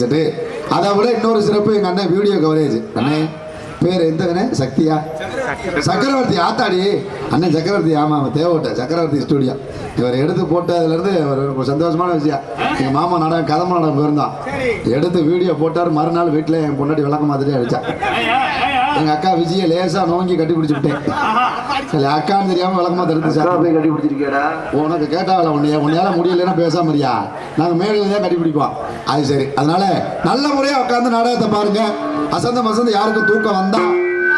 சரி அதை விட இன்னொரு சிறப்பு எங்க அண்ணன் வீடியோ கவரேஜ் அண்ணே பேர் எந்த அண்ணன் சக்தியா? சக்கரவர்த்தி. ஆத்தாடி. அண்ணன் சக்கரவர்த்தி ஆமா ஆமா தேவட்ட சக்கரவர்த்தி ஸ்டூடியோ இவர் எடுத்து போட்டதுல இருந்து ஒரு சந்தோஷமான விஷயம். எங்க மாமா நாடகம் கதம்ப நாடகம் போயிருந்தான். எடுத்து வீடியோ போட்டார். மறுநாள் வீட்டுல என் பொண்டாட்டி விளக்க மாதிரி அடிச்சா எங்க அக்கா விஜய லேசா நோங்கி கட்டி பிடிச்சு விட்டேன். சரி அக்கான்னு தெரியாம விளக்கமா தடுத்து சார். போய் கட்டி பிடிச்சிருக்கியாடா? உனக்கு கேட்டாவில உன்னைய? உன்னையால முடியலன்னா பேசாம இருக்கியா நாங்க மேடையில தான் கட்டிப்பிடிப்போம் அது சரி. அதனால நல்ல முறையா உட்காந்து நாடகத்தை பாருங்க. அசந்த மசந்த யாருக்கும் தூக்கம் வந்தா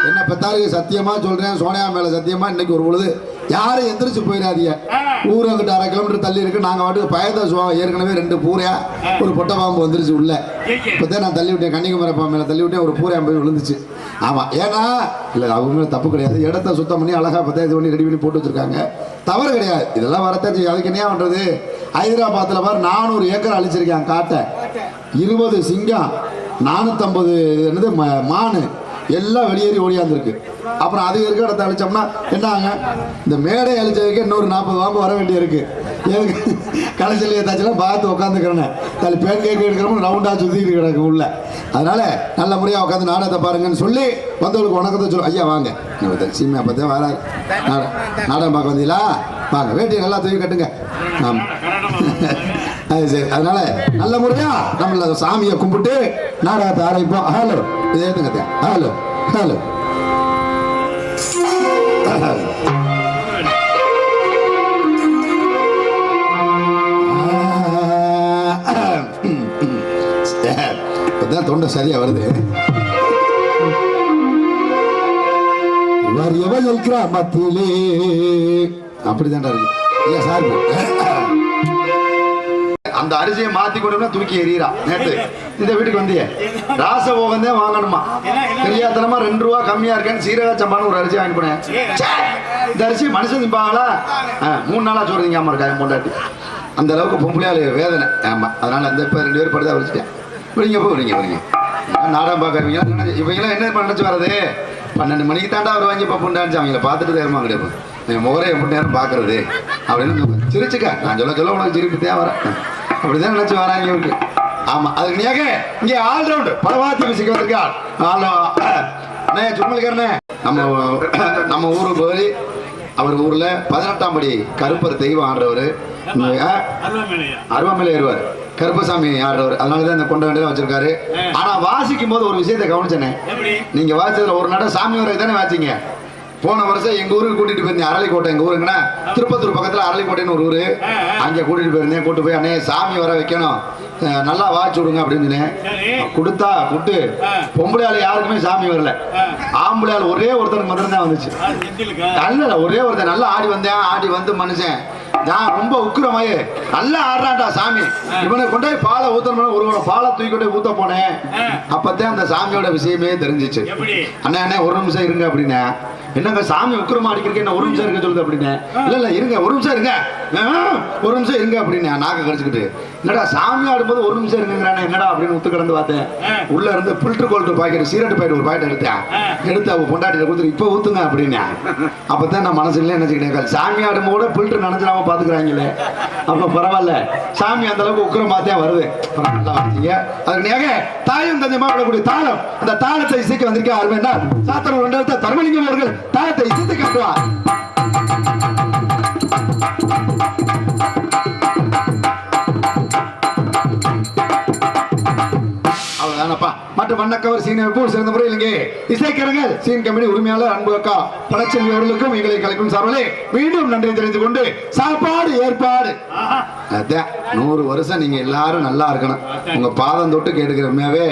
என்ன பெத்தாருக்கு சத்தியமா சொல்றேன். சோனியா மேல சத்தியமா இன்னைக்கு ஒரு பொழுது யாரும் எந்திரிச்சு போயிடாதீங்க. ஊர் அங்கிட்ட அரை கிலோமீட்டர் தள்ளி இருக்கு. நாங்க வாட்டுக்கு பயத்தை சுவா- ஏற்கனவே ரெண்டு பூரையா ஒரு பொட்டை பாம்பு வந்துருச்சு உள்ள. இப்பதான் நான் தள்ளி விட்டேன். கன்னிகுமர பாம்பு தள்ளி விட்டேன். ஒரு பூரையா போய் விழுந்துச்சு. ஆமா. ஏன்னா இல்ல அவங்க மேல தப்பு கிடையாது. இடத்த சுத்தம் பண்ணி அழகா பத்தா இது பண்ணி ரெடி பண்ணி போட்டு வச்சிருக்காங்க. தவறு கிடையாது. இதெல்லாம் வரத்தான் செய்யும். அதுக்கு என்ன பண்றது? ஹைதராபாத்ல பாரு நானூறு ஏக்கர் அழிச்சிருக்கான் காட்டை. இருபது சிங்கம் நானூத்தம்பது என்னது ம- மானு. எல்லாம் வெளியேறி ஓடியாந்துருக்கு. அப்புறம் அது இருக்க இடத்த அழிச்சோம்னா என்னாங்க? இந்த மேடை அழிச்சதுக்கு இன்னொரு நாற்பது வாம்பு வர வேண்டியிருக்கு. எதுக்கு? கடைசியில் ஏதாச்சும் பார்த்து உட்காந்துக்கிறேன்னு அதில் பேன் கேக் எடுக்கிறோம் ரவுண்டாக சுற்றிட்டு கிடக்கு உள்ள. அதனால நல்ல முறையாக உட்காந்து நாடகத்தை பாருங்கன்னு சொல்லி வந்தவங்களுக்கு வணக்கத்தை சொல்லு. ஐயா வாங்க. நம்ம சீமையா பார்த்தேன் வராரு. நாடகம் பார்க்க வந்தீங்களா? வாங்க. வேட்டியை நல்லா தூக்கி கட்டுங்க. ஆமாம் அது சரி. அதனால நல்ல முறையா நம்மள சாமியை கும்பிட்டு நாடகத்தை ஆரம்பிப்போம். ஹலோ இது ஏத்துங்க ஹலோ ஹலோ. அதான் தொண்டை சரியா வருது. வரியவயல் கிராமத்திலே அப்படிதான் இருக்கு. ஐயா சார் அந்த அரிசியை மாத்தி கொண்டு தூக்கி எறியறா. நேத்து. இந்த வீட்டுக்கு வந்தியே. ராசபோகம் தான் வாங்கணுமா தெரியாதனமா ரெண்டு ரூபா கம்மியா இருக்கேன்னு சீரக சம்பான்னு ஒரு அரிசி வாங்கி போனேன்! இந்த அரிசி மனுஷன் திம்பாங்களா? மூணு நாளா சொல்றீங்க ஆமா இருக்கா பொண்டாட்டி. அந்த அளவுக்கு பொம்பளையாளு வேதனை. ஆமா அதனால அந்த இப்ப ரெண்டு பேரும் படுதா வச்சுட்டேன் விடுங்க போ விடுங்க விடுங்க. நாடகம் பார்க்குறீங்க இவங்களாம் என்ன நினைச்சு வர்றது? பன்னெண்டு மணிக்கு தாண்டா வருவாங்க இப்போ புண்டாச்சு அவங்கள பார்த்துட்டு தேர்மா கிடையாது முகரை எப்படி நேரம் பார்க்கறது? அப்படின்னு சிரிச்சுக்க. நான் சொல்ல சொல்ல உனக்கு சிரிப்பு தேவை. வர அப்படிதான் நினைச்சு வராங்க இவருக்கு ஆமா அதுக்கு நீங்க இங்கே ஆல்ரவுண்ட் பலவாத்தி மியூசிக் வந்திருக்கா? ஆல் அண்ணே சும்மலிக்காரனே நம்ம நம்ம ஊருக்கு போய் அவர் ஊர்ல பதினெட்டாம் படி கருப்பர் தெய்வம் ஆடுறவர். அருவாமலை ஏறுவார். கருப்பசாமி ஆடுறவர். அதனால தான் இந்த கொண்ட வேண்டியதான் வச்சிருக்காரு. ஆனா வாசிக்கும் போது ஒரு விஷயத்தை கவனிச்சேனே. நீங்க வாசிச்சதுல ஒரு நட சாமி வரை தானே வாசிங்க போன வருஷம் எங்க ஊருக்கு கூட்டிட்டு போயிருந்தேன் அரளிக்கோட்டை எங்க ஊருங்கண்ணா திருப்பத்தூர் பக்கத்துல அரளிக்கோட்டைன்னு ஒரு ஊரு. அங்க கூட்டிட்டு போயிருந்தேன் கூட்டு போய் அண்ணே சாமி வர வைக்கணும். நல்லா வாச்சு விடுங்க அப்படின்னு சொன்னேன். கொடுத்தா குட்டு பொம்பளை ஆளு யாருக்குமே சாமி வரல. ஆம்பளை ஆளு ஒரே ஒருத்தனுக்கு மட்டும் தான் வந்துச்சு. நல்ல ஒரே ஒருத்தன் நல்லா ஆடி வந்தேன் ஆடி வந்து மனுஷன். நான் ரொம்ப உக்கிரமாயே நல்லா ஆடுறான்டா சாமி. இவனை கொண்டு போய் பாலை ஊத்தணும் ஒரு பாலை தூக்கி கொண்டு ஊத்த போனேன். அப்பதான் அந்த சாமியோட விஷயமே தெரிஞ்சிச்சு. அண்ணா அண்ணே ஒரு நிமிஷம் இருங்க அப்படின்னா என்னங்க சாமி உக்கிரமா அடிக்கிறதுக்கு என்ன ஒரு நிமிஷம் இருக்க சொல்லுது அப்படின்னா. இல்ல இல்ல இருங்க ஒரு நிமிஷம் இருங்க. ஒரு நிமிஷம் இருங்க அப்படின்னா நாக்க கடிச்சுக்கிட்டு. என்னடா சாமி ஆடும்போது ஒரு நிமிஷம் இருங்கிறானே என்னடா அப்படின்னு உத்து கிடந்து பார்த்தேன். உள்ள இருந்து பில்டர் கோல்டு பாக்கெட் சீரட் பாக்கெட் ஒரு பாக்கெட் எடுத்தேன். எடுத்து அவ பொண்டாட்டியில கொடுத்துட்டு இப்போ ஊத்துங்க அப்படின்னா. அப்பதான் நான் மனசுல நினைச்சுக்கிட்டேன் சாமி ஆடும்போது பில்டர் நினைச்சிடாம பாத்துக்கிறாங்களே. அப்ப பரவாயில்ல. சாமி அந்த அளவுக்கு உக்கிரமா தான் வருது. பரவாயில்ல வந்தீங்க அதுக்கு நேக தாயும் தந்தையமா விடக்கூடிய தாளம். அந்த தாளத்தை இசைக்க வந்திருக்க அருமைன்னா ரெண்டு இடத்த தர்மலிங்கம் அவர்கள் தாளத்தை இசைத்து காட்டுவார் பாட்டு வண்ணக்கவர் சீன போல் சிறந்த முறையில் இங்கே இசைக்கரங்கள் சீன் கம்பெனி உரிமையாளர் அன்பு அக்கா பழச்செல்வி அவர்களுக்கும் எங்களை கலைக்கும் சார்பிலே மீண்டும் நன்றி தெரிந்து கொண்டு சாப்பாடு ஏற்பாடு. அதான் நூறு வருஷம் நீங்க எல்லாரும் நல்லா இருக்கணும். உங்க பாதம் தொட்டு கேட்டுக்கிறமையாவே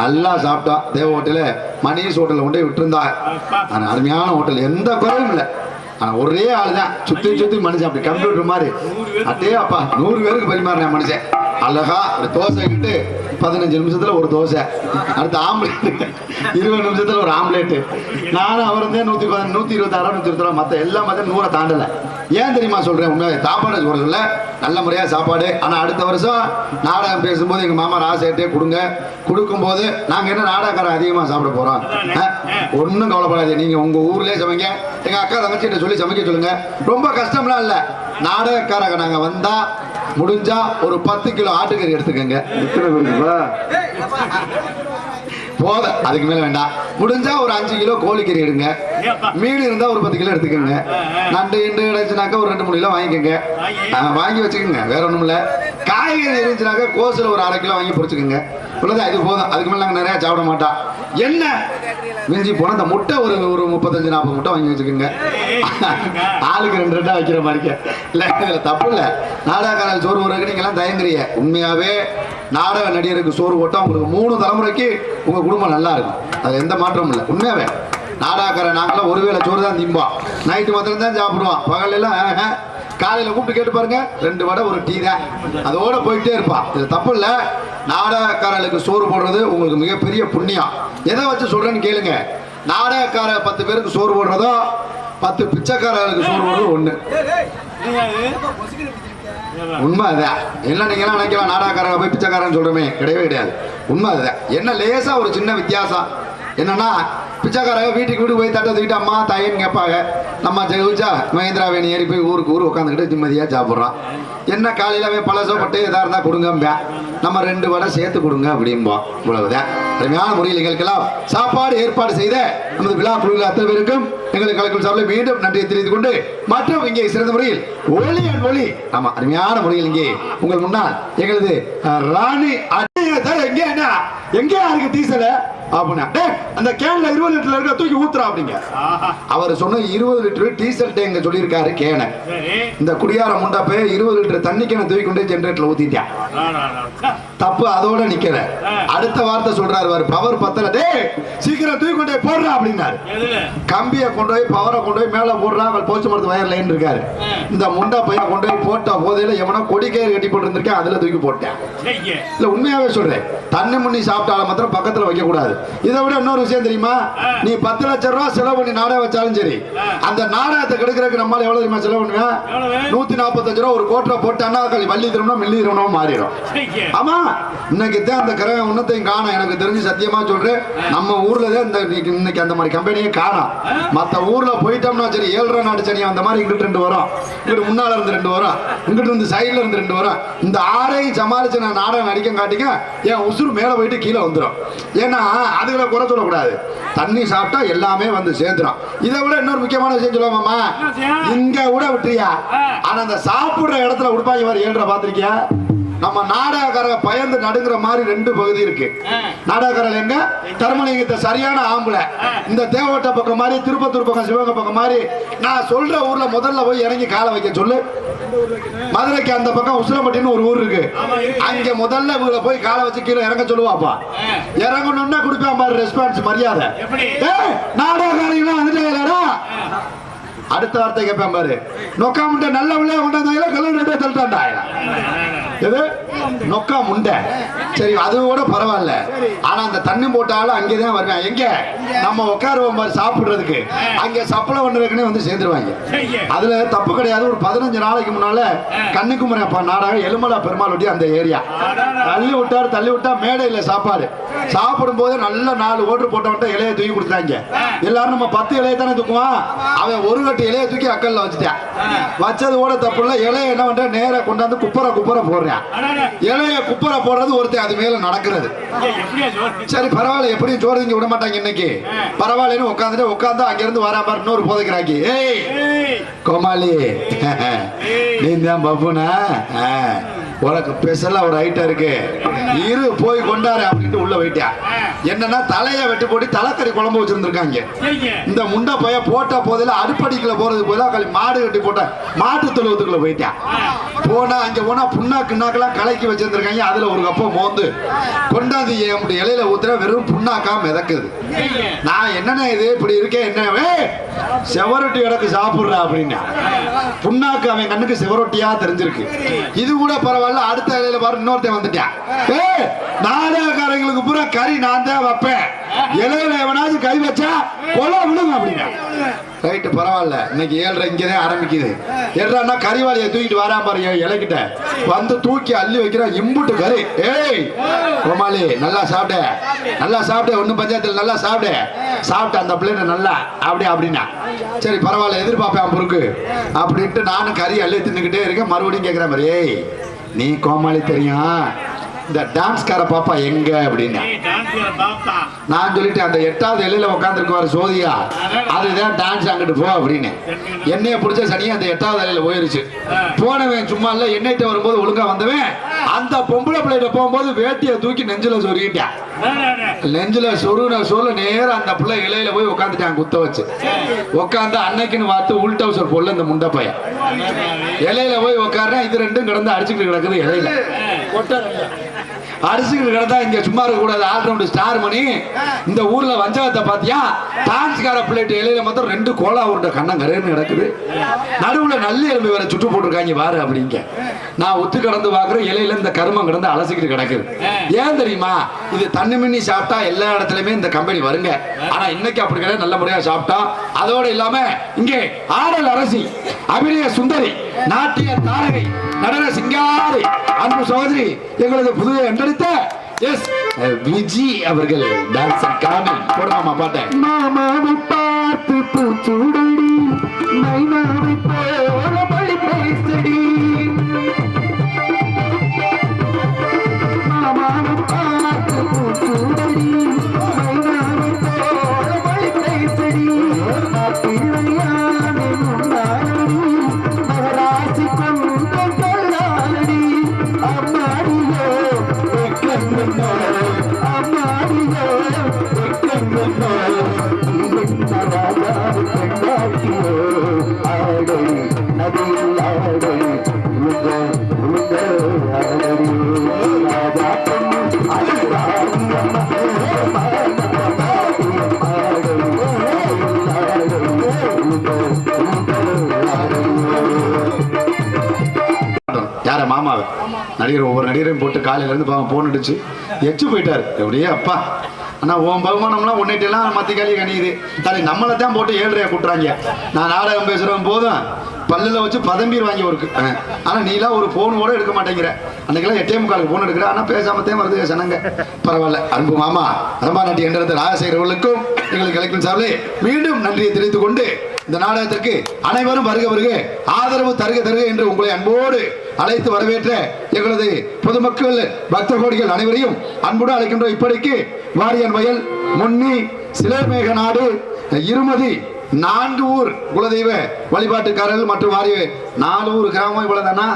நல்லா சாப்பிட்டா தேவ ஹோட்டல மணிஷ் ஹோட்டல்ல கொண்டு விட்டுருந்தா. ஆனா அருமையான ஹோட்டல் எந்த குறையும் இல்லை. ஒரே ஆள் தான் சுத்தி சுத்தி மனுஷன் அப்படி கம்ப்யூட்டர் மாதிரி. அட்டே அப்பா நூறு பேருக்கு பரிமாறினேன் மனுஷன். அழகா ஒரு தோசை கிட்டு பதினஞ்சு நிமிஷத்துல ஒரு தோசை. அடுத்து ஆம்லேட் இருபது நிமிஷத்துல ஒரு ஆம்லேட் நானும் அவர் இருந்தே நூத்தி பதினஞ்சு நூத்தி இருபத்தி ஆறு நூத்தி இருபத்தி மத்த எல்லா மத்த நூறை தாண்டலை. ஏன் தெரியுமா சொல்றேன்? உண்மையாக சாப்பாடு சொல்றதுல நல்ல முறையா சாப்பாடு. ஆனா அடுத்த வருஷம் நாடகம் பேசும்போது எங்க மாமா ராசேட்டே கொடுங்க. கொடுக்கும்போது நாங்க என்ன நாடகக்காரன் அதிகமா சாப்பிட போறோம்? ஒன்றும் கவலைப்படாதீங்க. நீங்க உங்க ஊர்லயே சமைங்க. எங்க அக்கா தங்கச்சிட்ட சொல்லி சமைக்க சொல்லுங்க. ரொம்ப கஷ்டம்லாம் இல்ல. நாடகக்காரங்க நாங்க வந்தா முடிஞ்சா ஒரு பத்து கிலோ ஆட்டுக்கறி எடுத்துக்கோங்க. போத அதுக்கு மேல வேண்டாம். முடிஞ்சா ஒரு அஞ்சு கிலோ கோழிக்கறி எடுங்க. மீன் இருந்தா ஒரு பத்து கிலோ எடுத்துக்கோங்க. நண்டு இண்டு கிடைச்சுனாக்கா ஒரு ரெண்டு மூணு கிலோ வாங்கிக்கோங்க. வாங்கி. வச்சுக்கோங்க. வேற ஒண்ணும் இல்ல காய்கறி இருந்துச்சுனாக்கா கோசுல ஒரு அரை கிலோ வாங்கி பொரிச்சுக்கோங்க இவ்வளவுதான் இது போதும். அதுக்கு மேல நாங்க நிறைய சாப்பிட மாட்டோம். என்ன? மிஞ்சி போனா இந்த முட்டை ஒரு ஒரு முப்பத்தஞ்சு நாற்பது முட்டை வாங்கி வச்சுக்கோங்க. ஆளுக்கு ரெண்டு ரெண்டா வைக்கிற மாதிரிக்க. இல்ல இதுல தப்பு இல்ல. நாடகக்காரர் சோறு போடுறதுக்கு நீங்க எல்லாம் தயங்குறீங்க. உண்மையாவே நாடக நடிகருக்கு சோறு போட்டா உங்களுக்கு மூணு தலைமுறைக்கு உங்க குடும்பம் நல்லா இருக்கும். அதுல எந்த மாற்றமும் இல்லை. உண்மையாவே. நாடகக்காரர் நாங்களாம் ஒருவேளை சோறு தான் திம்போம் நைட்டு மாத்திரம் தான் சாப்பிடுவோம் பகல் எல்லாம் ஆஹா. காலையில கூப்பிட்டு கேட்டு பாருங்க. ரெண்டு வடை ஒரு டீ தான். அதோட போயிட்டே இருப்பான் இது தப்பு இல்ல. நாடகக்காரர்களுக்கு சோறு போடுறது உங்களுக்கு மிகப்பெரிய புண்ணியம். எதை வச்சு சொல்றேன்னு கேளுங்க. நாடகக்கார பத்து பேருக்கு சோறு போடுறதோ பத்து பிச்சைக்காரர்களுக்கு சோறு போடுறது ஒண்ணு. உண்மை அதுதான். என்ன நீங்களாம் நினைக்கலாம்? நாடாக்காரன் போய் பிச்சைக்காரன் சொல்றோமே. கிடையவே கிடையாது. உண்மை அதுதான். என்ன லேசா ஒரு சின்ன வித்தியாசம். என்னன்னா பிச்சைக்காரங்க வீட்டுக்கு வீடு போய் தட்டை தூக்கிட்டு அம்மா தாயின்னு கேட்பாங்க. நம்ம ஜெயிச்சா மகேந்திரா வேணி ஏறி போய் ஊருக்கு ஊர் உட்காந்துக்கிட்டு நிம்மதியாக சாப்பிட்றான் என்ன காலையிலவே பழசோ பட்டு எதாக இருந்தால் கொடுங்கம்பா. நம்ம ரெண்டு வடை சேர்த்து கொடுங்க அப்படிம்போம் இவ்வளவுதான். அருமையான முறையில் எங்களுக்கெல்லாம் சாப்பாடு ஏற்பாடு செய்த நமது விழா குழுவில் அத்தனை பேருக்கும் எங்களுக்கு கலக்கும் சார்பில் மீண்டும் நன்றியை தெரிவித்துக் கொண்டு மற்றும் இங்கே சிறந்த முறையில் ஒளி அண்ட் ஒளி. ஆமா அருமையான முறையில் இங்கே உங்கள் முன்னால் எங்களது ராணி அஜய எங்கே என்ன எங்கே இருக்கு டீசலை? அப்படின்னா அந்த கேன்ல இருபது லிட்டர்ல இருக்க தூக்கி ஊத்துறா அப்படிங்க. அவர் சொன்ன இருபது லிட்டர் டீசல் டேங்க சொல்லியிருக்காரு கேனை. இந்த குடியார முண்டாப்பே இருபது லிட்டர் தண்ணி கேனை தூக்கி கொண்டு ஜென்ரேட்டர்ல ஊத்திட்டான் தப்பு அதோட நிக்கல. அடுத்த வார்த்தை சொல்றாரு பாரு பவர் பத்தல. டேய் சீக்கிரம் தூக்கி கொண்டு போய் போடுறா அப்படின்னாரு. கம்பியை கொண்டு போய் பவரை கொண்டு போய் மேல போடுறா அவள் போஸ்ட் மரத்து வயர் லைன் இருக்காரு. இந்த முண்டா பையன் கொண்டு போய் போட்ட போதையில எவனோ கொடிக்கயிறு கட்டி போட்டு இருந்திருக்கேன் அதுல தூக்கி போட்டேன். இல்ல உண்மையாவே சொல்றேன். தண்ணி முன்னி சாப்பிட்டாலும் மாத்திரம் பக்கத்துல வைக்க கூடாது இதை விட இன்னொரு விஷயம் தெரியுமா? நீ பத்து லட்சம் ரூபாய் செலவு பண்ணி நாடகம் வச்சாலும் சரி அந்த நாடகத்தை கெடுக்கிறதுக்கு நம்மளால எவ்வளவு தெரியுமா செலவு பண்ணுவேன்? நூத்தி நாற்பத்தஞ்சு ரூபா ஒரு கோட்டை போட்டான்னா களி வள்ளி திருமணம் மில்லி திருமணம் மாறிடும். ஆமா? இன்னைக்கு தான் அந்த கிரகம் உன்னத்தையும் காணும். எனக்கு தெரிஞ்சு சத்தியமா சொல்றேன் நம்ம ஊர்ல தான் இந்த இன்னைக்கு அந்த மாதிரி கம்பெனியே காணும். மத்த ஊர்ல போயிட்டோம்னா சரி ஏழரை நாடு சனி அந்த மாதிரி இங்கிட்டு ரெண்டு வரும். இங்கிட்டு முன்னால இருந்து ரெண்டு வரும். இங்கிட்டு இருந்து சைடுல இருந்து ரெண்டு வரும். இந்த ஆறையும் சமாளிச்சு நான் நாடகம் நடிக்க காட்டிக்க என் உசுறு மேல போயிட்டு கீழே வந்துடும் ஏன்னா அதுகளை குறை சொல்லக்கூடாது. தண்ணி சாப்பிட்டா எல்லாமே வந்து சேர்ந்துடும் இதை விட இன்னொரு முக்கியமான விஷயம் சொல்லுவாமாமா என்ன விஷயம்? இங்க விட விட்டுறியா. ஆனா அந்த சாப்பிடுற இடத்துல உடுப்பாங்க ஏழ்ற பாத்திருக்கியா நம்ம நாடகக்காரங்க பயந்து நடுங்கிற மாதிரி ரெண்டு பகுதி இருக்கு. நாடகக்காரர் எங்க? தர்மலிங்கத்தை சரியான ஆம்பளை. இந்த தேவட்ட பக்கம் மாதிரி திருப்பத்தூர் பக்கம் சிவகங்கை பக்கம் மாதிரி நான் சொல்ற ஊர்ல முதல்ல போய் இறங்கி காலை வைக்க சொல்லு. மதுரைக்கு அந்த பக்கம் உசிலம்பட்டின்னு ஒரு ஊர் இருக்கு. அங்க முதல்ல இவங்கள போய் காலை வச்சு கீழே இறங்க சொல்லுவாப்பா. இறங்கணும்னா கொடுப்பான் பாரு ரெஸ்பான்ஸ் மரியாதை. நாடகக்காரங்களா வந்துட்டாங்களா அடுத்த வார்த்தை கேட்பேன் பாரு. நொக்கா முண்டை நல்ல உள்ளே கொண்டாந்தாங்களா கல்லூரி தள்ளிட்டாண்டா எது நொக்கா முண்டை. சரி அது கூட பரவாயில்ல. ஆனா அந்த தண்ணி போட்டாலும் அங்கேதான் வருவேன். எங்க? நம்ம உட்காருவோம் மாதிரி சாப்பிடுறதுக்கு. அங்க சப்ளை பண்றதுக்குன்னே வந்து சேர்ந்துருவாங்க. அதுல தப்பு கிடையாது. ஒரு பதினஞ்சு நாளைக்கு முன்னால கன்னிக்குமரி அப்பா நாடகம் எலுமலா பெருமாள் ஒட்டி அந்த ஏரியா. தள்ளி விட்டாரு தள்ளி விட்டா மேடையில் சாப்பாடு. சாப்பிடும் போது நல்ல நாலு ஓட்டு போட்டவன்ட்ட இலைய தூக்கி கொடுத்தாங்க எல்லாரும் நம்ம பத்து இலைய தானே தூக்குவான்? அவன் ஒரு கட்டு இலைய தூக்கி அக்கல்ல வச்சுட்டான் வச்சது கூட தப்பு இல்லை. இலைய என்ன பண்ற? நேராக கொண்டாந்து குப்பரை குப்பரை போடுறேன் இலைய குப்பரை போடுறது ஒருத்தன் அது மேல நடக்கிறது. சரி பரவாயில்ல. எப்படியும் சோறு திங்க விட மாட்டாங்க இன்னைக்கு. பரவாயில்லன்னு உட்காந்துட்டு உட்காந்து அங்க இருந்து வரா பாரு இன்னொரு போதைக்கிறாக்கி ஏய் கோமாளி. நீ தான் பப்புனா? உனக்கு ஸ்பெஷலா ஒரு ஐட்டம் இருக்கு. இரு போய் கொண்டாரு அப்படின்ட்டு உள்ள போயிட்டா. என்னன்னா தலைய வெட்டி போட்டு தலைக்கறி குழம்பு வச்சிருந்திருக்காங்க. இந்த முண்டை பைய போட்ட போதில அடுப்படிக்குள்ள போறது போல களி மாடு கட்டி போட்ட மாட்டு தொழுவத்துக்குள்ள போயிட்டான் போனா அங்க போனா புண்ணா கிண்ணாக்கெல்லாம் கலக்கி வச்சிருந்திருக்காங்க. அதுல ஒரு கப்பம் மோந்து. கொண்டாந்து என் இலையில ஊத்துற வெறும் புண்ணாக்கா மிதக்குது. நான் என்னண்ணே இது? இப்படி இருக்கேன் என்ன? ஏய், செவரொட்டி கிடக்கு சாப்பிடுறா அப்படின்னா. புண்ணாக்கு அவன் கண்ணுக்கு செவரொட்டியா தெரிஞ்சிருக்கு. இது கூட பரவாயில்ல அடுத்த இலையில பாரு இன்னொருத்தன் வந்துட்டான். ஏய் நாடகக்காரங்களுக்கு பூரா கறி நான் தான் வைப்பேன். இலையில எவனாவது கை வச்சா கொலை விடுங்க அப்படின்னா. ரைட்டு பரவாயில்ல. இன்னைக்கு ஏழரை இங்கதான் ஆரம்பிக்குது. ஏறான்னா கறிவாளியை தூக்கிட்டு வரா பாரு இலைக்கிட்ட. வந்து தூக்கி அள்ளி வைக்கிறான் இம்புட்டு கறி. ஏய் கோமாளி நல்லா சாப்பிட. நல்லா சாப்பிட ஒன்றும் பஞ்சாயத்தில் நல்லா சாப்பிட. சாப்பிட்ட அந்த பிள்ளைங்க நல்லா அப்படியே அப்படின்னா. சரி பரவாயில்ல எதிர்பார்ப்பேன் பொறுக்கு. அப்படின்ட்டு நானும் கறி அள்ளி தின்னுக்கிட்டே இருக்கேன். மறுபடியும் கேட்குற மாதிரி ஏய் நீ கோமாளி தெரியும்? இந்த டான்ஸ்கார பாப்பா எங்க அப்படின்னு? நான் சொல்லிட்டேன் அந்த எட்டாவது எல்லையில உட்காந்துருக்குவாரு சோதியா. அதுதான் டான்ஸ் அங்கிட்டு போ அப்படின்னு. என்னைய பிடிச்ச சனியா அந்த எட்டாவது எல்லையில போயிருச்சு. போனவன் சும்மா இல்ல என்னைட்ட வரும்போது ஒழுங்கா வந்தவன் அந்த பொம்பளை பிள்ளைகிட்ட போகும்போது வேட்டியை தூக்கி நெஞ்சில சொருகிட்டான் நெஞ்சில சொருன சொல்ல நேரா அந்த பிள்ளை இலையில போய் உட்காந்துட்டான் குத்த வச்சு. உட்காந்து அன்னைக்குன்னு பார்த்து உள் டவுசர் போடல இந்த முண்டை பையன். இலையில போய் உட்காருனா இது ரெண்டும் கிடந்து அடிச்சுக்கிட்டு கிடக்குது இலையில. அரிசிகள் கிடந்தா இங்க சும்மா இருக்க கூடாது. All round star Mani. இந்த ஊர்ல வஞ்சகத்தை பாத்தியா? டான்ஸ்கார பிளேட் இலையில மாத்திரம் ரெண்டு கோலா உருண்ட கண்ணம் கரேன்னு கிடக்குது. நடுவுல நல்ல எலும்பு வேற சுட்டு போட்டிருக்காங்க பாரு அப்படிங்க நான் ஒத்து கடந்து பாக்குறேன் இலையில இந்த கருமம் கிடந்து அலசிக்கிட்டு கிடக்குது. ஏன் தெரியுமா? இது தண்ணி மின்னி சாப்பிட்டா எல்லா இடத்துலயுமே இந்த கம்பெனி வருங்க. ஆனா இன்னைக்கு அப்படி கிடையாது. நல்ல முறையா சாப்பிட்டா அதோடு இல்லாம இங்கே ஆடல் அரசி அபிநய சுந்தரி நாட்டிய தாரகை நடன சிங்காரி அன்பு சகோதரி எங்களது புதுவை என்றெடுத்த எஸ் விஜி அவர்கள் டான்ஸ் காமி போடுமாமா பாட்டேன் மாமாவை பார்த்து பூச்சூடடி மைனாவை போல நடிகரையும் போட்டு காலையிலேருந்து பாவம் போன் அடிச்சு எச்சு போயிட்டாரு. எப்படியே அப்பா. ஆனால் உன் பகுமானம்லாம் உன்னிட்டெல்லாம் மத்திய காலி கணியுது தலை நம்மளை தான் போட்டு ஏழ்றையா கூட்டுறாங்க. நான் நாடகம் பேசுகிறவன் போதும். பல்லுல வச்சு பதம்பீர் வாங்கி ஒரு ஆனால் நீலாம் ஒரு ஃபோன் கூட எடுக்க மாட்டேங்கிற. அன்னைக்கெல்லாம் எட்டே முக்காலுக்கு போன் ஆனால் ஆனா பேசாமத்தே வருது சனங்க. பரவாயில்ல. அன்பு மாமா ரம்பா நாட்டி என்றது ராஜசேகரர்களுக்கும் எங்களுக்கு கலெக்டர் சார்பிலே மீண்டும் நன்றியை தெரிவித்துக் கொண்டு இந்த நாடகத்திற்கு அனைவரும் வருக வருக ஆதரவு தருக தருக என்று உங்களை அன்போடு அழைத்து வரவேற்ற எங்களது பொதுமக்கள் பக்த கோடிகள் அனைவரையும் அன்போடு அழைக்கின்ற இப்படிக்கு வாரியன் வயல் முன்னி சிலைமேக நாடு இருமதி நான்கு ஊர் குலதெய்வ வழிபாட்டுக்காரர்கள் மற்றும் வாரிய நாலு ஊர் கிராமம் இவ்வளவுதானா?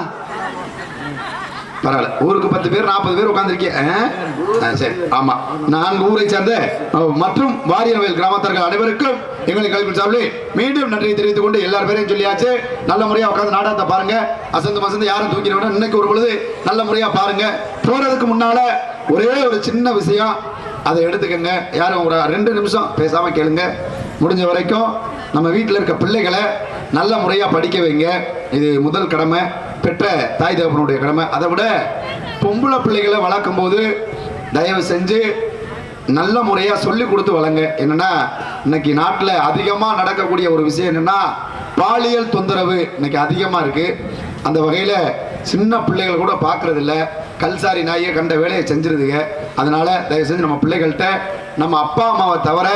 பரவாயில்ல. ஊருக்கு பத்து பேர் நாற்பது பேர் உட்காந்துருக்கேன் சரி. ஆமா. நான்கு ஊரை சேர்ந்த மற்றும் வாரியவயல் கிராமத்தார்கள் அனைவருக்கும் எங்களை கல்வி சார்பில் மீண்டும் நன்றியை தெரிவித்துக் கொண்டு எல்லார் பேரையும் சொல்லியாச்சு. நல்ல முறையா உட்காந்து நாடகத்தை பாருங்க. அசந்து மசந்து யாரும் தூக்கினோட இன்னைக்கு ஒரு பொழுது நல்ல முறையா பாருங்க. போறதுக்கு முன்னால ஒரே ஒரு சின்ன விஷயம். அதை எடுத்துக்கங்க. யாரும் ஒரு ரெண்டு நிமிஷம் பேசாம கேளுங்க. முடிஞ்ச வரைக்கும் நம்ம வீட்டில் இருக்க பிள்ளைகளை நல்ல முறையாக படிக்க வைங்க. இது முதல் கடமை. பெற்ற தாய் தகப்பனுடைய கடமை. அதை விட பொம்பளை பிள்ளைகளை வளர்க்கும் போது தயவு செஞ்சு நல்ல முறையாக சொல்லி கொடுத்து வளங்க என்னென்னா இன்னைக்கு நாட்டில் அதிகமாக நடக்கக்கூடிய ஒரு விஷயம் என்னென்னா பாலியல் தொந்தரவு இன்னைக்கு அதிகமாக இருக்குது அந்த வகையில் சின்ன பிள்ளைகள் கூட பார்க்கறது கல்சாரி நாயை கண்ட வேலையை செஞ்சிருதுங்க. அதனால் தயவு செஞ்சு நம்ம பிள்ளைகள்கிட்ட நம்ம அப்பா அம்மாவை தவிர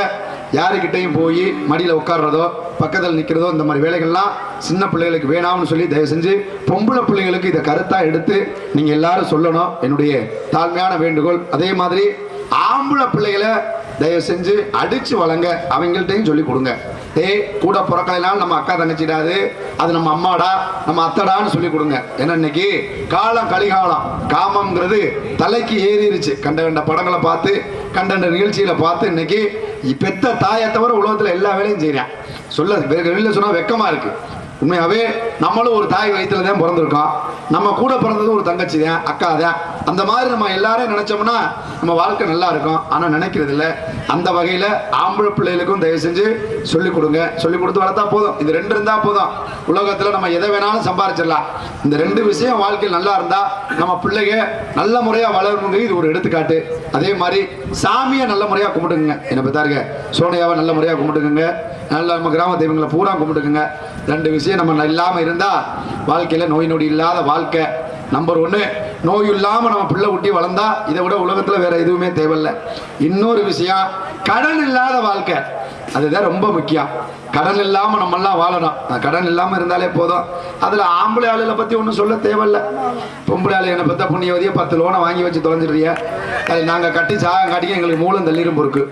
யாருக்கிட்டையும் போய் மடியில் உட்கார்றதோ பக்கத்தில் நிற்கிறதோ இந்த மாதிரி வேலைகள்லாம் சின்ன பிள்ளைகளுக்கு வேணாம்னு சொல்லி தயவு செஞ்சு பொம்பளை பிள்ளைகளுக்கு இதை கருத்தாக எடுத்து நீங்கள் எல்லாரும் சொல்லணும். என்னுடைய தாழ்மையான வேண்டுகோள் அதே மாதிரி ஆம்பளை பிள்ளைகளை தயவு செஞ்சு அடித்து வளங்க. அவங்கள்ட்டையும் சொல்லி கொடுங்க. டேய் கூட பிறக்கலாம் நம்ம அக்கா தங்கச்சிடாது. அது நம்ம அம்மாடா நம்ம அத்தடான்னு சொல்லி கொடுங்க. ஏன்னா இன்னைக்கு காலம் கலிகாலம். காமம்ங்கிறது தலைக்கு ஏறிடுச்சு கண்ட கண்ட படங்களை பார்த்து கண்ட கண்ட நிகழ்ச்சியில பார்த்து இன்னைக்கு பெத்த தாயை தவிர உலகத்தில் எல்லா வேலையும் செய்கிறான் சொல்ல வெளியில் சொன்னால் வெக்கமாக இருக்குது உண்மையாவே நம்மளும் ஒரு தாய் வயிற்றுல தான் பிறந்திருக்கோம். நம்ம கூட பிறந்தது ஒரு தங்கச்சி தான் அக்கா தான் அந்த மாதிரி நம்ம எல்லாரும் நினைச்சோம்னா நம்ம வாழ்க்கை நல்லா இருக்கும். ஆனா நினைக்கிறது இல்ல அந்த வகையில ஆம்பளை பிள்ளைகளுக்கும் தயவு செஞ்சு சொல்லிக் கொடுங்க. சொல்லிக் கொடுத்து வளர்த்தா போதும். இது ரெண்டு இருந்தா போதும். உலகத்துல நம்ம எதை வேணாலும் சம்பாரிச்சிடலாம். இந்த ரெண்டு விஷயம் வாழ்க்கையில் நல்லா இருந்தா நம்ம பிள்ளைங்க நல்ல முறையா வளரணுங்க இது ஒரு எடுத்துக்காட்டு. அதே மாதிரி சாமியை நல்ல முறையா கும்பிடுங்க என்ன பார்த்தாருங்க. சோனியாவை நல்ல முறையா கும்பிட்டுக்குங்க. நல்ல நம்ம கிராம தெய்வங்களை பூரா கும்பிட்டுக்குங்க. ரெண்டு விஷயம் நம்ம இல்லாமல் இருந்தால் வாழ்க்கையில் நோய் நொடி இல்லாத வாழ்க்கை. நம்பர் ஒன்று நோய் இல்லாமல் நம்ம பிள்ளை ஊட்டி வளர்ந்தா இதை விட உலகத்தில் வேற எதுவுமே தேவையில்ல. இன்னொரு விஷயம் கடன் இல்லாத வாழ்க்கை. அதுதான் ரொம்ப முக்கியம். கடன் இல்லாமல் நம்மெல்லாம் வாழணும். கடன் இல்லாமல் இருந்தாலே போதும். அதில் ஆம்பளை ஆளுகளை பற்றி ஒன்றும் சொல்ல தேவையில்ல. பொம்பளை ஆளு என்னை பத்த புண்ணியவதியை பத்து லோனை வாங்கி வச்சு தொலைஞ்சிடுறிய. அது நாங்கள் கட்டி சாகம் காட்டிக்க எங்களுக்கு மூலம் தள்ளிடும் பொறுக்கு.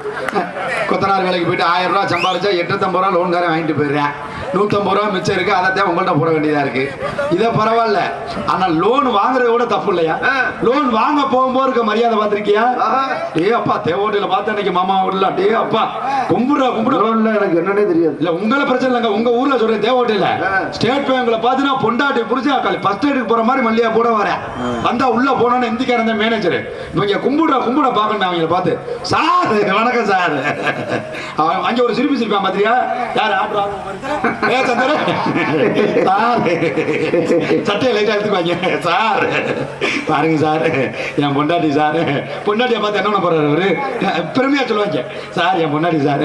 கொத்தனார் வேலைக்கு போயிட்டு ஆயிரம் ரூபா சம்பாதிச்சா எட்நூத்தம்பது ரூபா லோன்காரன் வாங்கிட்டு போயிடுறேன். நூற்றம்பது ரூபா மிச்சம் இருக்கு அதைத்தான் உங்கள்கிட்ட போட வேண்டியதா இருக்கு. இதை பரவாயில்ல. ஆனா லோன் வாங்குறத விட தப்பு இல்லையா? லோன் வாங்க போகும்போது இருக்க மரியாதை பார்த்திருக்கியா? ஏ அப்பா தேவோட்டையில பார்த்த அன்னைக்கு மாமா ஊர்ல டே அப்பா கும்பிடுறா கும்பிடுறா. லோன்ல எனக்கு என்னன்னே தெரியாது. இல்ல உங்களை பிரச்சனை இல்லைங்க உங்க ஊர்ல சொல்றேன் தேவோட்டையில ஸ்டேட் பேங்க்ல பாத்தீங்கன்னா பொண்டாட்டி புடிச்சு அக்காளி. ஃபர்ஸ்ட் எய்டுக்கு போற மாதிரி மல்லியா போட வரேன். வந்தா உள்ள போனோன்னு இந்திக்காரன் தான் மேனேஜர் இவங்க கும்பிடுற கும்பிட பாக்கணும் அவங்கள பார்த்து சார் வணக்கம் சார். அவன் அங்க ஒரு சிரிப்பு சிரிப்பான் பாத்திரியா யார் ஆட்ரா ஏ சந்தர சார். சட்டையை லைட்டாக எடுத்துக்குவாங்க சார். பாருங்க சார். என் பொண்டாட்டி சார். பொண்டாட்டியை பார்த்து என்ன பண்ண போறாரு அவரு? பெருமையாக சொல்லுவாங்க. சார் என் பொண்டாட்டி சார்.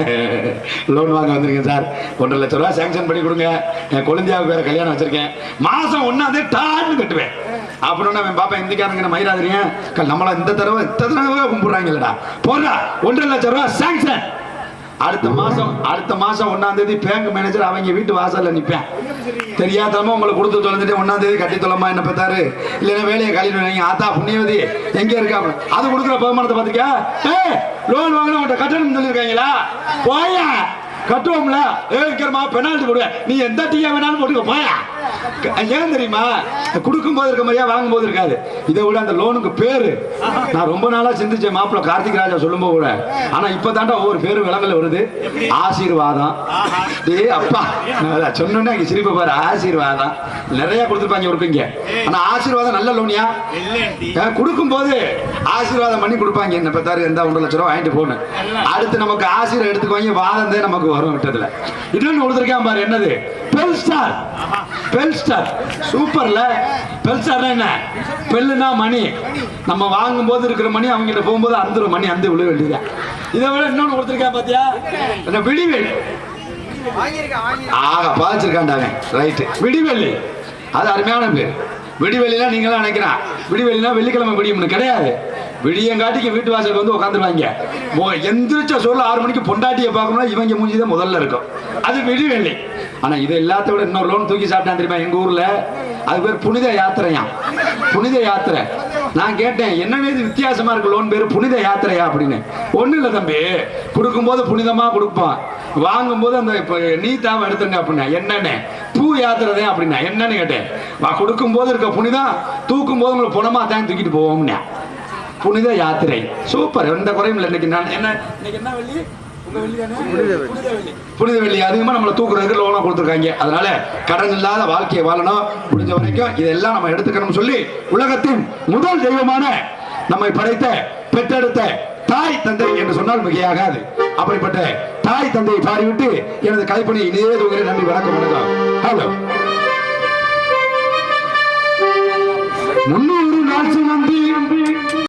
லோன் வாங்க வந்திருக்கேன் சார். ஒன்றரை லட்ச ரூபா சேங்ஷன் பண்ணி கொடுங்க. என் குழந்தையாவுக்கு வேற கல்யாணம் வச்சிருக்கேன். மாதம் ஒன்றாந்தே டான்னு கட்டுவேன். அப்படின்னு அவன் பாப்பா இந்திக்காரங்க மயிலாதிரியன் நம்மள இந்த தடவை இந்த தடவை கும்பிடுறாங்கல்லடா. போடுறா ஒன்றரை லட்ச ரூபா சேங்ஷன் அடுத்த மாசம் அடுத்த மாசம் ஒன்னாம் தேதி பேங்க் மேனேஜர் அவங்க வீட்டு வாசல்ல நிப்பேன். தெரியாதமா உங்களுக்கு கொடுத்து தொலைஞ்சிட்டு ஒன்னாம் தேதி கட்டி தொலைமா என்ன பார்த்தாரு இல்லைன்னா வேலையை கழிவு ஆத்தா புண்ணியவதி எங்க இருக்கா? அது கொடுக்குற பகுமானத்தை பாத்துக்கா ஏ லோன் வாங்கினா உங்கள்கிட்ட கட்டணம் சொல்லியிருக்காங்களா போயா? கட்டுவோம்ல. ஏ பெனால்ட்டி போடுவேன். நீ எந்த டீயா வேணாலும் போட்டுக்க போயா? ஏன் தெரியுமா? கொடுக்கும் போது இருக்க மாதிரியா வாங்கும் போது இருக்காது. இதை விட அந்த லோனுக்கு பேரு. நான் ரொம்ப நாளா சிந்திச்சேன் மாப்பிள்ள கார்த்திக் ராஜா சொல்லும்போது கூட. ஆனா இப்ப தாண்டா ஒவ்வொரு பேரு விலங்கல வருது. ஆசீர்வாதம். டேய் அப்பா சொன்னோன்னே இங்க சிரிப்பு பாரு. ஆசீர்வாதம். நிறைய கொடுத்துருப்பாங்க இங்க. ஆனா ஆசீர்வாதம் நல்ல லோனியா? கொடுக்கும் போது ஆசீர்வாதம் பண்ணி கொடுப்பாங்க. என்ன பத்தாரு எந்த ஒன்றரை லட்ச ரூபா வாங்கிட்டு போகணும் அடுத்து நமக்கு ஆசீர்வாதம் எடுத்துக்குவாங்க வாதம் தான் நமக்கு வரும் விட்டதுல. இன்னொன்னு கொடுத்துருக்கான் பாரு என்னது? பெல்ஸ்டார் ஸ்டார் பெல் ஸ்டார் சூப்பர்ல பெல்ஸ்டார்னா என்ன? பெல்லுனா மணி. நம்ம வாங்கும் போது இருக்கிற மணி அவங்ககிட்ட போகும்போது அந்த மணி அந்த விழ வேண்டியதான் இதை விட இன்னொன்று கொடுத்துருக்கேன் பாத்தியா? என்ன விடிவெளி ஆக பாதிச்சிருக்காண்டாங்க ரைட்டு விடிவெள்ளி அது அருமையான பேர். விடிவெளிலாம் நீங்களாம் நினைக்கிறான். விடிவெளினா வெள்ளிக்கிழமை விடியும்னு கிடையாது. விடியங்காட்டிக்கு வீட்டு வாசலுக்கு வந்து உட்காந்துருவாங்க எந்திரிச்ச சொல்ல ஆறு மணிக்கு பொண்டாட்டியை பார்க்கணும்னா இவங்க மூஞ்சி தான் முதல்ல இருக்கும். அது விடிவெள்ளி ஆனா இது எல்லாத்த விட இன்னொரு லோன் தூக்கி சாப்பிட்டான் தெரியுமா எங்க ஊர்ல? அது பேர் புனித யாத்திரையாம் புனித யாத்திரை. நான் கேட்டேன் என்னன்னு இது வித்தியாசமா இருக்கு லோன் பேர் புனித யாத்திரையா அப்படின்னு. ஒண்ணு இல்ல தம்பி. கொடுக்கும்போது புனிதமா கொடுப்பான். வாங்கும்போது அந்த இப்ப நீ தாம எடுத்துங்க அப்படின்னா என்னென்ன? பூ யாத்திரை தான் அப்படின்னா என்னன்னு கேட்டேன். வா கொடுக்கும்போது இருக்க புனிதம் தூக்கும் போது உங்களுக்கு புனமா தான் தூக்கிட்டு போவோம்னா புனித யாத்திரை. சூப்பர். எந்த குறையும் இல்லை. இன்னைக்கு நான் என்ன இன்னைக்கு என்ன வெள்ளி? புனித வெள்ளி அதிகமா நம்மளை தூக்குறதுக்கு லோனை கொடுத்துருக்காங்க. அதனால கடன் இல்லாத வாழ்க்கையை வாழணும். முடிஞ்ச வரைக்கும் இதெல்லாம் நம்ம எடுத்துக்கணும் சொல்லி உலகத்தின் முதல் தெய்வமான நம்மை படைத்த பெற்றெடுத்த தாய் தந்தை என்று சொன்னால் மிகையாகாது. அப்படிப்பட்ட தாய் தந்தையை பாடிவிட்டு எனது கலைப்பணி இணையே தூங்குகிறேன் நன்றி வணக்கம் வணக்கம். ஹலோ முன்னூறு நாள் சுமந்து